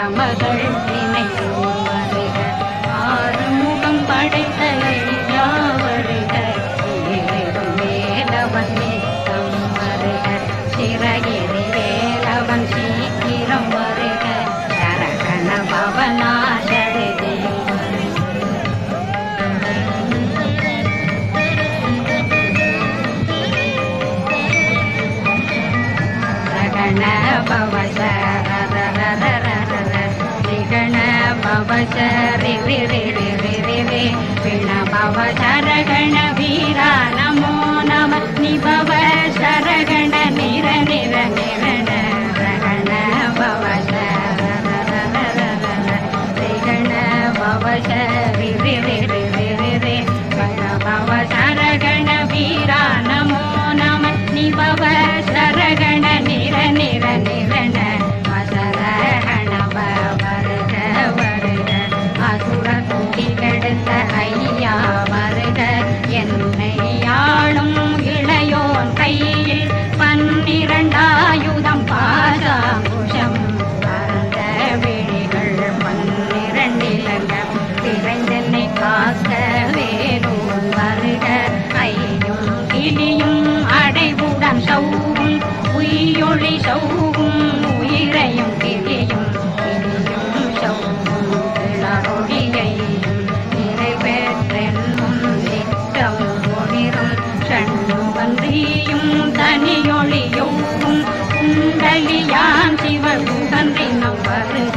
அகமகள் நினைவு வருக ஆறுமுகம் படைத்த வருக ஏழும் நித்தம் வருக சிறகிரி வேலவன் சீக்கிரம் வருக சரகண பவசரி ரி ரி ரி ரி ரி ரி பிண பவசரகண வீரா நமோ நம நிபவ சரகண நிர நிர நிரண ரகண பவசரரரரரர திகண பவசரி சௌவும் உயிரொளி சௌவும் உயிரையும் கிளியும் கிளியும் சௌவும் கிளறொழியையும் நிறைவேற்றென்னும் நிற்றம் தனியொளியும் குண்டலியான் சிவகுகன்றினம் வருக.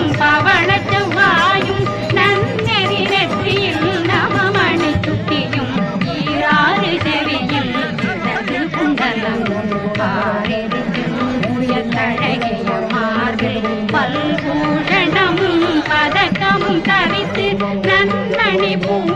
பல்பூஷணமும் பதக்கமும் தரித்து பூ